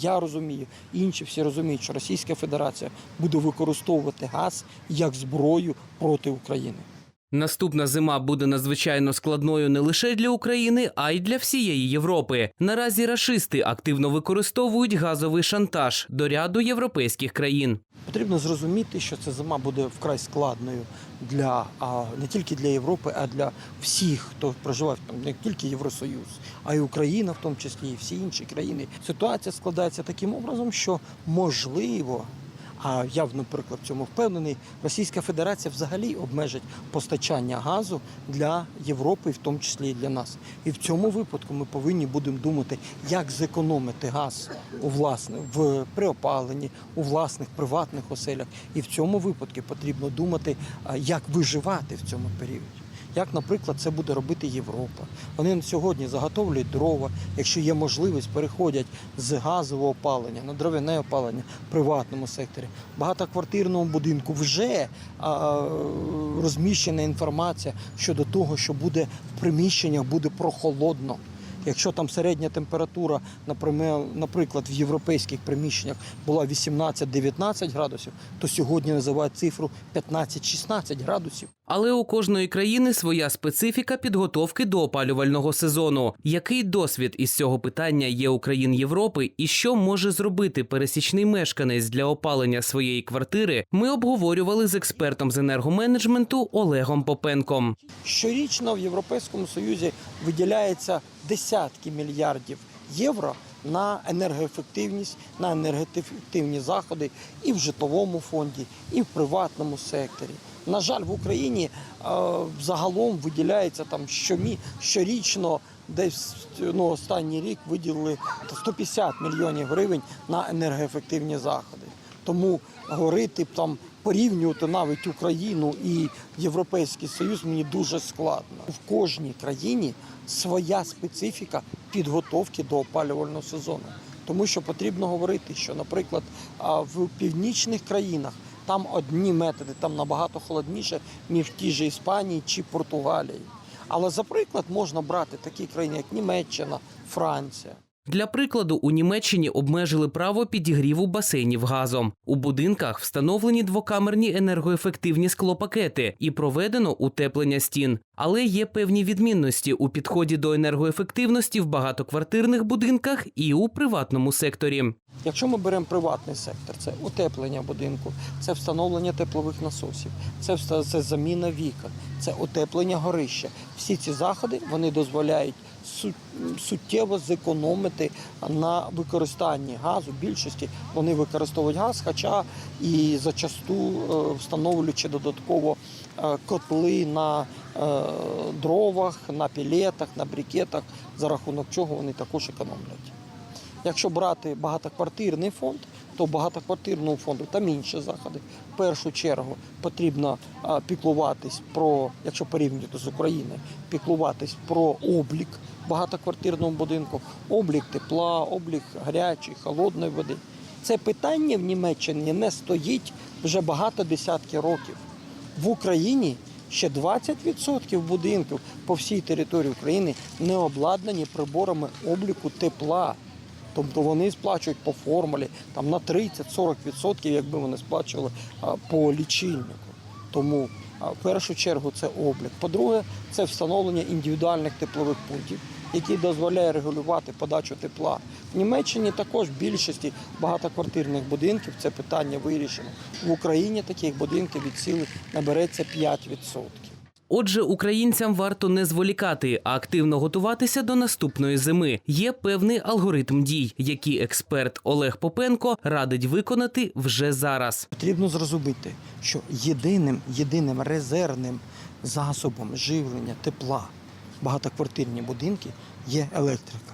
я розумію, інші всі розуміють, що Російська Федерація буде використовувати газ як зброю проти України. Наступна зима буде надзвичайно складною не лише для України, а й для всієї Європи. Наразі рашисти активно використовують газовий шантаж до ряду європейських країн. Потрібно зрозуміти, що ця зима буде вкрай складною для не тільки для Європи, а для всіх, хто проживає там не тільки Євросоюз, а й Україна, в тому числі, і всі інші країни. Ситуація складається таким образом, що можливо. А я, наприклад, в цьому впевнений, Російська Федерація взагалі обмежить постачання газу для Європи, в тому числі і для нас. І в цьому випадку ми повинні будемо думати, як зекономити газ у власне в при опаленні, у власних приватних оселях. І в цьому випадку потрібно думати, як виживати в цьому періоді. Як, наприклад, це буде робити Європа. Вони сьогодні заготовлюють дрова, якщо є можливість, переходять з газового опалення на дров'яне опалення в приватному секторі. Багатоквартирному будинку вже а, розміщена інформація щодо того, що буде в приміщеннях буде прохолодно. Якщо там середня температура, наприклад, в європейських приміщеннях була 18-19 градусів, то сьогодні називають цифру 15-16 градусів. Але у кожної країни своя специфіка підготовки до опалювального сезону. Який досвід із цього питання є у країн Європи, і що може зробити пересічний мешканець для опалення своєї квартири? Ми обговорювали з експертом з енергоменеджменту Олегом Попенком. Щорічно в Європейському Союзі виділяється десятки мільярдів євро на енергоефективність, на енергоефективні заходи і в житловому фонді, і в приватному секторі. На жаль, в Україні е, загалом виділяється там щомі, щорічно, десь ну, останній рік виділили 150 мільйонів гривень на енергоефективні заходи. Тому говорити там порівнювати навіть Україну і Європейський Союз мені дуже складно. В кожній країні своя специфіка підготовки до опалювального сезону. Тому що потрібно говорити, що, наприклад, в північних країнах там одні методи, там набагато холодніше, ніж в тій же Іспанії чи Португалії. Але за приклад можна брати такі країни, як Німеччина, Франція. Для прикладу, у Німеччині обмежили право підігріву басейнів газом. У будинках встановлені двокамерні енергоефективні склопакети і проведено утеплення стін. Але є певні відмінності у підході до енергоефективності в багатоквартирних будинках і у приватному секторі. Якщо ми беремо приватний сектор, це утеплення будинку, це встановлення теплових насосів, це, це заміна вікон, це утеплення горища. Всі ці заходи вони дозволяють суттєво зекономити на використанні газу. Більшості вони використовують газ, хоча і зачасту е, встановлюючи додатково е, котли на е, дровах, на пілетах, на брикетах, за рахунок чого вони також економлять. Якщо брати багатоквартирний фонд, то в багатоквартирному фонду там інші заходи. В першу чергу потрібно піклуватись про, якщо порівнювати з Україною, піклуватись про облік багатоквартирного будинку, облік тепла, облік гарячої, холодної води. Це питання в Німеччині не стоїть вже багато десятків років. В Україні ще 20% будинків по всій території України не обладнані приборами обліку тепла. Тобто вони сплачують по формулі там на 30-40%, якби вони сплачували по лічильнику. Тому в першу чергу це облік. По-друге, це встановлення індивідуальних теплових пунктів, які дозволяє регулювати подачу тепла. В Німеччині також в більшості багатоквартирних будинків це питання вирішено. В Україні таких будинків від сили набереться 5%. Отже, українцям варто не зволікати, а активно готуватися до наступної зими. Є певний алгоритм дій, який експерт Олег Попенко радить виконати вже зараз. Потрібно зрозуміти, що єдиним, єдиним резервним засобом живлення тепла багатоквартирні будинки є електрика.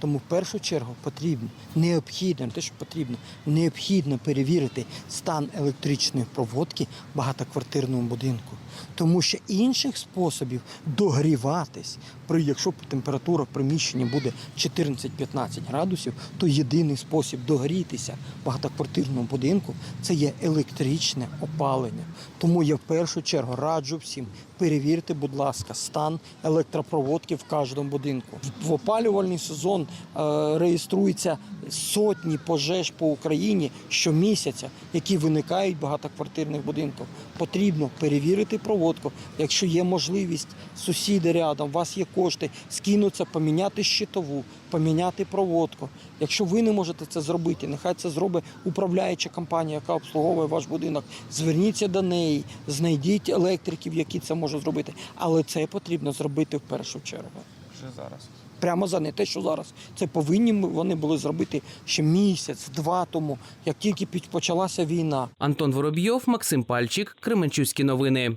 Тому в першу чергу потрібно, необхідно, не те, що потрібно, необхідно перевірити стан електричної проводки в багатоквартирному будинку. Тому що інших способів догріватись, при якщо температура в приміщенні буде 14-15 градусів, то єдиний спосіб догрітися в багатоквартирному будинку це є електричне опалення. Тому я в першу чергу раджу всім перевірте, будь ласка, стан електропроводки в кожному будинку. В опалювальний сезон е, реєструється сотні пожеж по Україні щомісяця, які виникають в багатоквартирних будинках. Потрібно перевірити проводку. Якщо є можливість, сусіди рядом, у вас є кошти, скинуться, поміняти щитову, поміняти проводку. Якщо ви не можете це зробити, нехай це зробить управляюча компанія, яка обслуговує ваш будинок. Зверніться до неї, знайдіть електриків, які це можуть зробити. Але це потрібно зробити в першу чергу. Вже зараз. Прямо за не те, що зараз. Це повинні вони були зробити ще місяць, два тому, як тільки почалася війна. Антон Воробйов, Максим Пальчик, Кременчуцькі новини.